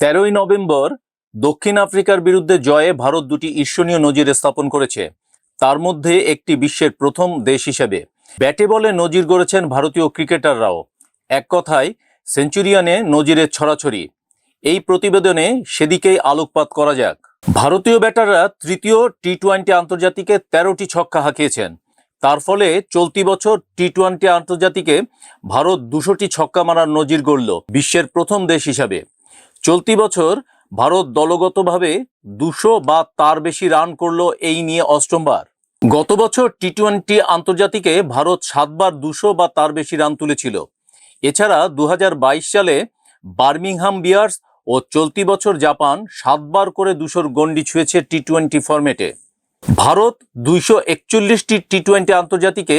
তেরোই নভেম্বর দক্ষিণ আফ্রিকার বিরুদ্ধে জয়ে ভারত দুটি ঈর্ষণীয় নজির স্থাপন করেছে। তার মধ্যে একটি বিশ্বের প্রথম দেশ হিসেবে। ব্যাটে বলে নজির গড়েছেন ভারতীয় ক্রিকেটাররাও। এক কথায়, সেঞ্চুরিয়ানে নজিরের ছড়াছড়ি। এই প্রতিবেদনে সেদিকেই আলোকপাত করা যাক। ভারতীয় ব্যাটাররা তৃতীয় টি টোয়েন্টি আন্তর্জাতিকে তেরোটি ছক্কা হাঁকিয়েছেন। তার ফলে চলতি বছর টি টোয়েন্টি আন্তর্জাতিকে ভারত দুশোটি ছক্কা মারার নজির গড়ল বিশ্বের প্রথম দেশ হিসাবে। চলতি বছর ভারত দলগতভাবে দুশো বা তার বেশি রান করল এই নিয়ে অষ্টমবার। গত বছর টি টোয়েন্টি আন্তর্জাতিকে ভারত সাতবার দুশো বা তার বেশি রান তুলেছিল। এছাড়া দু হাজার বাইশ সালে বার্মিংহাম বিয়ার্স ও চলতি বছর জাপান সাতবার করে দুশোর গন্ডি ছুঁয়েছে টি টোয়েন্টি ফরম্যাটে। ভারত দুইশো একচল্লিশটি টি টোয়েন্টি আন্তর্জাতিকে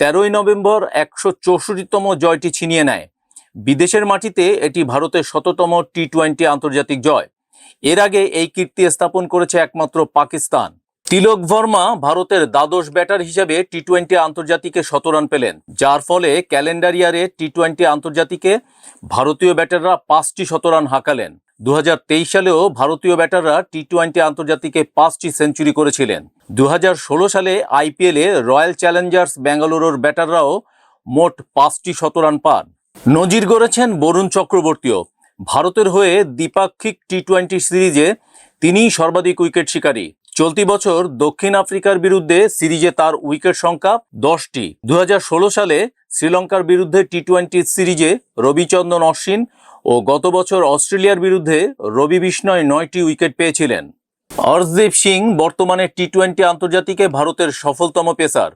তেরোই নভেম্বর একশো চৌষট্টিতম জয়টি ছিনিয়ে নেয়। বিদেশের মাটিতে এটি ভারতের শততম টি টোয়েন্টি আন্তর্জাতিক জয়। এর আগে এই কীর্তি স্থাপন করেছে একমাত্র পাকিস্তান। তিলক ভার্মা ভারতের দ্বাদশ ব্যাটার হিসেবে টি টোয়েন্টি আন্তর্জাতিকে শত রান পেলেন, যার ফলে ক্যালেন্ডার ইয়ারে টি টোয়েন্টি আন্তর্জাতিকে ভারতীয় ব্যাটাররা পাঁচটি শতরান হাঁকালেন। দু হাজার তেইশ সালেও ভারতীয় ব্যাটাররা টি টোয়েন্টি আন্তর্জাতিকে পাঁচটি সেঞ্চুরি করেছিলেন। দু হাজার ষোলো সালে আইপিএলে রয়্যাল চ্যালেঞ্জার্স বেঙ্গালুরুর ব্যাটাররাও মোট পাঁচটি শতরান পান। নজির গড়েছেন বরুণ চক্রবর্তীও। ভারতের হয়ে দ্বিপাক্ষিক টি টোয়েন্টি সিরিজে তিনিই সর্বাধিক উইকেট শিকারী। চলতি বছর দক্ষিণ আফ্রিকার বিরুদ্ধে সিরিজে তার উইকেট সংখ্যা দশটি। দু হাজার ষোলো সালে শ্রীলঙ্কার বিরুদ্ধে টি টোয়েন্টি সিরিজে রবিচন্দ্রন অশ্বিন ও গত বছর অস্ট্রেলিয়ার বিরুদ্ধে রবি বিষ্ণয় নয়টি উইকেট পেয়েছিলেন। অর্শদীপ সিং বর্তমানে টি টোয়েন্টি আন্তর্জাতিকে ভারতের সফলতম পেসার।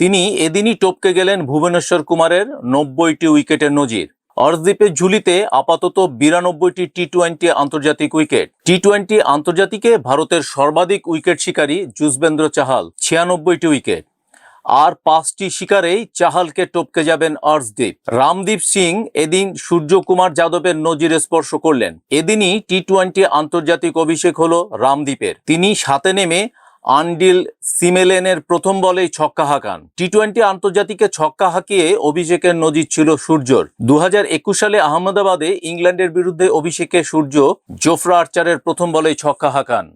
তিনি এদিনই টপকে গেলেন ভুবনেশ্বর কুমারের নব্বইটি উইকেটের নজির। অর্শদীপের ঝুলিতে আপাতত বিরানব্বইটি টি টোয়েন্টি আন্তর্জাতিক উইকেট। টি টোয়েন্টি আন্তর্জাতিকে ভারতের সর্বাধিক উইকেট শিকারী যুজবেন্দ্র চাহাল, ছিয়ানব্বইটি উইকেট। আর পাঁচটি শিকারেই চাহালকে টপকে যাবেন অর্শদীপ রামদীপ সিং এদিন সূর্যকুমার যাদবের নজির স্পর্শ করলেন। এদিনই টি টোয়েন্টি আন্তর্জাতিক অভিষেক হলো রামদীপের। তিনি সাথে নেমে আন্ডিল সিমেলেনের প্রথম বলেই ছক্কা হাঁকান। টি টোয়েন্টি আন্তর্জাতিকে ছক্কা হাঁকিয়ে অভিষেকের নজির ছিল সূর্যর। দু হাজার একুশ সালে আহমেদাবাদে ইংল্যান্ডের বিরুদ্ধে অভিষেকে সূর্য জোফরা আর্চারের প্রথম বলেই ছক্কা হাঁকান।